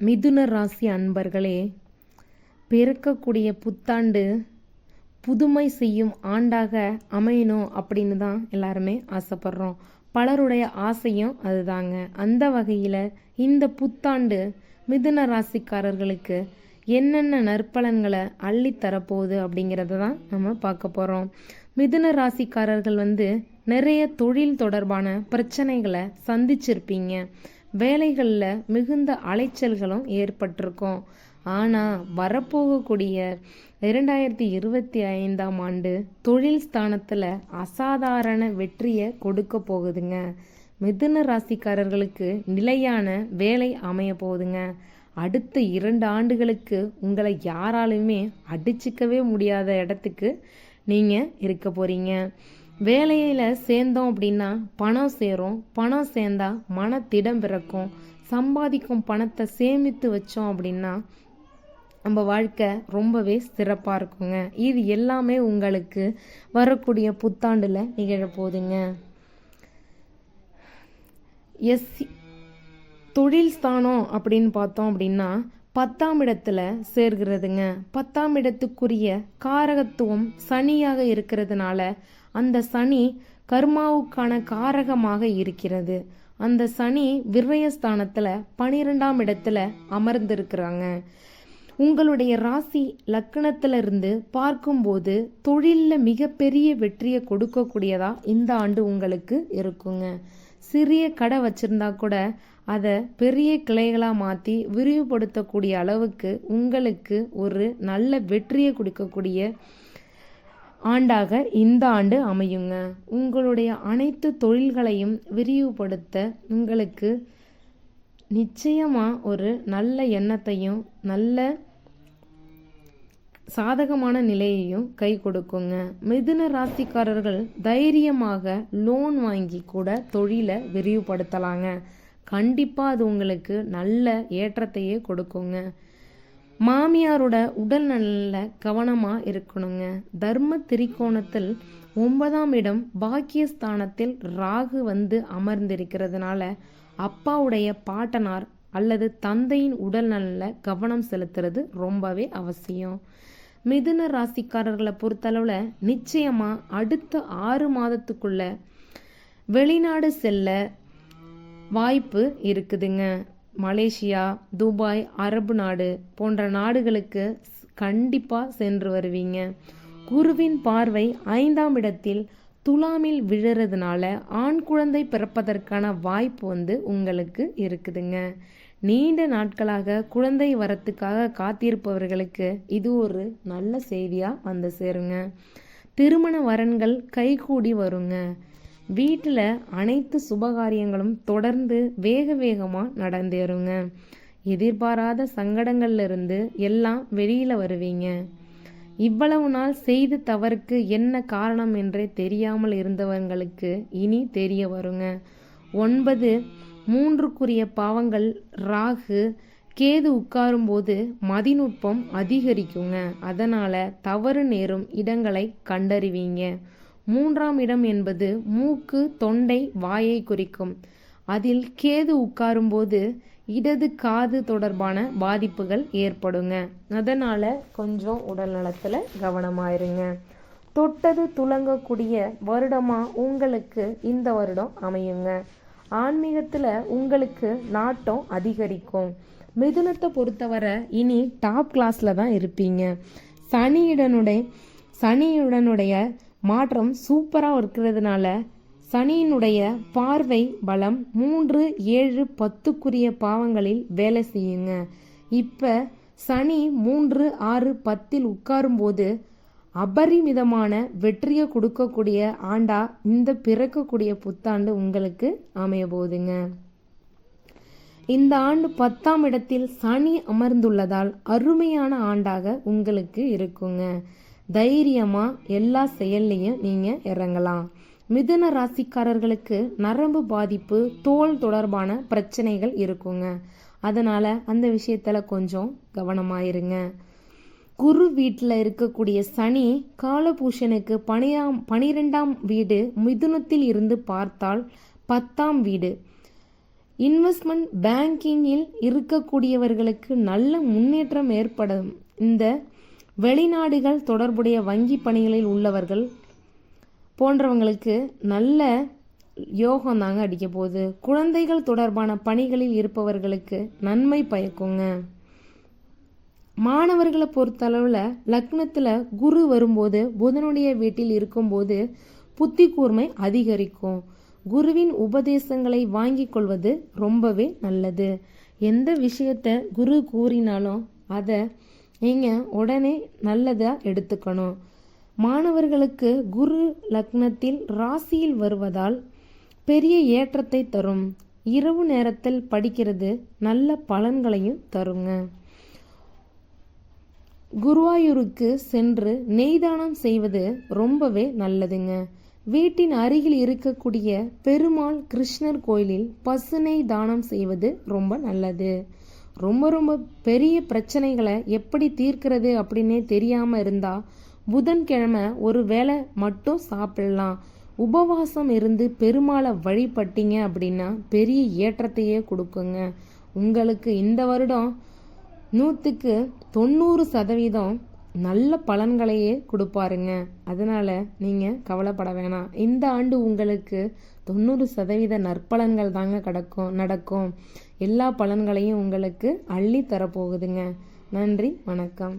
மிதுன ராசி அன்பர்களே பிறக்கக்கூடிய புத்தாண்டு புதுமை செய்யும் ஆண்டாக அமையணும் அப்படின்னு தான் எல்லாருமே ஆசைப்படுறோம். பலருடைய ஆசையும் அதுதாங்க. அந்த வகையில் இந்த புத்தாண்டு மிதுன ராசிக்காரர்களுக்கு என்னென்ன நற்பலன்களை அள்ளி தரப்போகுது அப்படிங்கிறத தான் நம்ம பார்க்க போகிறோம் மிதுன ராசிக்காரர்கள் வந்து நிறைய தொழில் தொடர்பான பிரச்சனைகளை சந்திச்சிருப்பீங்க. வேலைகளில் மிகுந்த அலைச்சல்களும் ஏற்பட்டிருக்கும். ஆனால் வரப்போகக்கூடிய இரண்டாயிரத்தி இருபத்தி ஐந்தாம் ஆண்டு தொழில் ஸ்தானத்தில் அசாதாரண வெற்றியை கொடுக்க போகுதுங்க. மிதுன ராசிக்காரர்களுக்கு நிலையான வேலை அமைய போகுதுங்க. அடுத்த இரண்டு ஆண்டுகளுக்கு உங்களை யாராலுமே அடிச்சிக்கவே முடியாத இடத்துக்கு நீங்கள் இருக்க போகிறீங்க வேலையில் சேர்ந்தோம் அப்படின்னா பணம் சேரும். பணம் சேர்ந்தா மனத்திடம் பிறக்கும். சம்பாதிக்கும் பணத்தை சேமித்து வச்சோம் அப்படின்னா நம்ம வாழ்க்கை ரொம்பவே சிறப்பாக இருக்குங்க. இது எல்லாமே உங்களுக்கு வரக்கூடிய புத்தாண்டில் நிகழப்போகுதுங்க எஸ் தொழில் ஸ்தானம் அப்படின்னு பார்த்தோம் அப்படின்னா பத்தாம் இடத்துல சேர்கிறதுங்க. பத்தாம் இடத்துக்குரிய காரகத்துவம் சனியாக இருக்கிறதுனால அந்த சனி கர்மாவுக்கான காரகமாக இருக்கிறது. அந்த சனி விரயஸ்தானத்தில் பனிரெண்டாம் இடத்துல அமர்ந்திருக்கிறாங்க. உங்களுடைய ராசி லக்கணத்திலிருந்து பார்க்கும்போது தொழிலில் மிகப்பெரிய வெற்றியை கொடுக்கக்கூடியதாக இந்த ஆண்டு உங்களுக்கு இருக்குங்க. சிறிய கடை வச்சுருந்தா கூட அதை பெரிய கிளைகளாக மாற்றி விரிவுபடுத்தக்கூடிய அளவுக்கு உங்களுக்கு ஒரு நல்ல வெற்றியை கொடுக்கக்கூடிய ஆண்டாக இந்த ஆண்டு அமையுங்க. உங்களுடைய அனைத்து தொழில்களையும் விரிவுபடுத்த உங்களுக்கு நிச்சயமாக ஒரு நல்ல எண்ணத்தையும் நல்ல சாதகமான நிலையையும் கை கொடுக்குங்க. மிதுன ராசிக்காரர்கள் தைரியமாக லோன் வாங்கி கூட தொழிலை விரிவுபடுத்தலாங்க. கண்டிப்பாக அது உங்களுக்கு நல்ல ஏற்றத்தையே கொடுக்குங்க. மாமியாரோட உடல் நல்ல கவனமாக இருக்கணுங்க. தர்ம திரிகோணத்தில் ஒன்பதாம் இடம் பாக்கியஸ்தானத்தில் ராகு வந்து அமர்ந்திருக்கிறதுனால அப்பாவுடைய பாட்டனார் அல்லது தந்தையின் உடல் நல்ல கவனம் செலுத்துறது ரொம்பவே அவசியம். மிதுன ராசிக்காரர்களை பொறுத்தளவில் நிச்சயமாக அடுத்த ஆறு மாதத்துக்குள்ள வெளிநாடு செல்ல வாய்ப்பு இருக்குதுங்க. மலேசியா துபாய் அரபு நாடு போன்ற நாடுகளுக்கு கண்டிப்பாக சென்று வருவீங்க. குருவின் பார்வை ஐந்தாம் இடத்தில் துலாமில் விழுறதுனால ஆண் குழந்தை பிறப்பதற்கான வாய்ப்பு வந்து உங்களுக்கு இருக்குதுங்க. நீண்ட நாட்களாக குழந்தை வரத்துக்காக காத்திருப்பவர்களுக்கு இது ஒரு நல்ல செய்தியாக வந்து சேருங்க. திருமண வரன்கள் கைகூடி வருங்க. வீட்டில் அனைத்து சுபகாரியங்களும் தொடர்ந்து வேக வேகமாக நடந்தேறுங்க. எதிர்பாராத சங்கடங்கள்லேருந்து எல்லாம் வெளியில் வருவீங்க. இவ்வளவு நாள் செய்த தவறுக்கு என்ன காரணம் என்றே தெரியாமல் இருந்தவங்களுக்கு இனி தெரிய வருங்க. ஒன்பது மூன்றுக்குரிய பாவங்கள் ராகு கேது உட்காரும்போது மதிநுட்பம் அதிகரிக்குங்க. அதனால் தவறு நேரும் இடங்களை கண்டறிவீங்க. மூன்றாம் இடம் என்பது மூக்கு தொண்டை வாயை குறிக்கும். அதில் கேது உட்காரும்போது இடது காது தொடர்பான பாதிப்புகள் ஏற்படுங்க. அதனால் கொஞ்சம் உடல் நலத்தில் கவனமாயிருங்க. தொட்டது துலங்கக்கூடிய வருடமாக உங்களுக்கு இந்த வருடம் அமையுங்க. ஆன்மீகத்தில் உங்களுக்கு நாட்டம் அதிகரிக்கும். மிதுனத்தை பொறுத்தவரை இனி டாப் கிளாஸில் தான் இருப்பீங்க. சனியுடனுடைய சனியுடனுடைய மாற்றம் சூப்பராக இருக்கிறதுனால சனியினுடைய பார்வை பலம் மூன்று ஏழு பத்துக்குரிய பாவங்களில் வேலை செய்யுங்க. இப்போ சனி மூன்று ஆறு பத்தில் உட்காரும்போது அபரிமிதமான வெற்றியை கொடுக்கக்கூடிய ஆண்டா இந்த பிறக்கக்கூடிய புத்தாண்டு உங்களுக்கு அமைய போகுதுங்க. இந்த ஆண்டு பத்தாம் இடத்தில் சனி அமர்ந்துள்ளதால் அருமையான ஆண்டாக உங்களுக்கு இருக்குங்க. தைரியமாக எல்லா செயல்லையும் நீங்கள் இறங்கலாம். மிதுன ராசிக்காரர்களுக்கு நரம்பு பாதிப்பு தோல் தொடர்பான பிரச்சனைகள் இருக்குங்க. அதனால் அந்த விஷயத்தில் கொஞ்சம் கவனமாயிருங்க. குரு வீட்டில் இருக்கக்கூடிய சனி காலபூஷனுக்கு பனிராம் பனிரெண்டாம் வீடு மிதுனத்தில் இருந்து பார்த்தால் பத்தாம் வீடு. இன்வெஸ்ட்மெண்ட் பேங்கிங்கில் இருக்கக்கூடியவர்களுக்கு நல்ல முன்னேற்றம் ஏற்படும். இந்த வெளிநாடுகள் தொடர்புடைய வங்கி பணிகளில் உள்ளவர்கள் போன்றவங்களுக்கு நல்ல யோகம் தாங்க அடிக்க போகுது. குழந்தைகள் தொடர்பான பணிகளில் இருப்பவர்களுக்கு நன்மை பயக்குங்க. மாணவர்களை பொறுத்தளவில் லக்னத்தில் குரு வரும்போது புதனுடைய வீட்டில் இருக்கும்போது புத்தி கூர்மை அதிகரிக்கும். குருவின் உபதேசங்களை வாங்கிக் கொள்வது ரொம்பவே நல்லது. எந்த விஷயத்த குரு கூறினாலும் அதை நீங்கள் உடனே நல்லதாக எடுத்துக்கணும். மாணவர்களுக்கு குரு லக்னத்தில் ராசியில் வருவதால் பெரிய ஏற்றத்தை தரும். இரவு நேரத்தில் படிக்கிறது நல்ல பலன்களையும் தருங்க. குருவாயூருக்கு சென்று நெய்தானம் செய்வது ரொம்பவே நல்லதுங்க. வீட்டின் அருகில் இருக்கக்கூடிய பெருமாள் கிருஷ்ணர் கோயிலில் பசுனை தானம் செய்வது ரொம்ப நல்லது. ரொம்ப ரொம்ப பெரிய பிரச்சனைகளை எப்படி தீர்க்கிறது அப்படின்னே தெரியாமல் இருந்தால் புதன்கிழமை ஒரு வேளை மட்டும் சாப்பிடலாம். உபவாசம் இருந்து பெருமாளை வழிபட்டீங்க அப்படின்னா பெரிய ஏற்றத்தையே கொடுக்குங்க. உங்களுக்கு இந்த வருடம் நூற்றுக்கு தொண்ணூறு சதவீதம் நல்ல பலன்களையே கொடுப்பாருங்க. அதனால் நீங்கள் கவலைப்பட வேணாம். இந்த ஆண்டு உங்களுக்கு தொண்ணூறு சதவீத நற்பலன்கள் தாங்க கிடக்கும் நடக்கும். எல்லா பலன்களையும் உங்களுக்கு அள்ளி தரப்போகுதுங்க நன்றி வணக்கம்.